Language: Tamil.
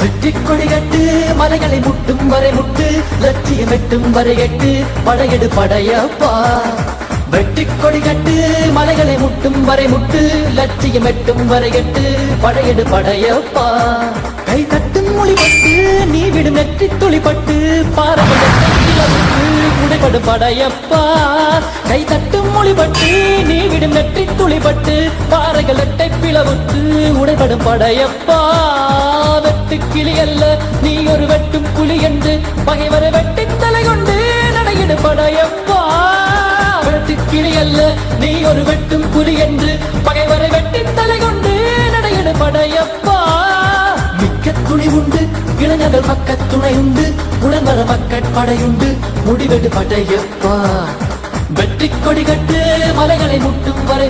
வெற்றி கொடி கட்டு மலைகளை முட்டும் வரை முட்டு லட்சியம் எட்டும் வரை எட்டு படையெடு படையப்பா. வெட்டி கொடி கட்டு மலைகளை முட்டும் வரை முட்டு லட்சியம் எட்டும் வரை எட்டு படையெடு படையப்பா. கை தட்டும் மொழிபட்டு நீ விடும் நெற்றி துளிப்பட்டு பாரம்பரிய உடைபடு படையப்பா. கை தட்டும் மொழிபட்டு நீ விடும் நெற்றி பாறைகள் எட்டை உடைபடும் படையப்பா. வெட்டு கிளி அல்ல நீ ஒரு வெட்டும் புலி என்று பகைவரை வெட்டி தலை கொண்டு நடையிடு படையப்பா. வெட்டு கிளி அல்ல நீ ஒரு வெட்டும் புலி என்று பகைவரை வெட்டி தலை கொண்டு நடையிடு படையப்பா. மிக்க துணி உண்டு இளைஞர்கள் மக்கள் துணை உண்டு உடன் மக்கள் படையுண்டு முடிவெடு படையப்பா. வெற்றி கொடி கட்டு மலைகளை முட்டும் வரை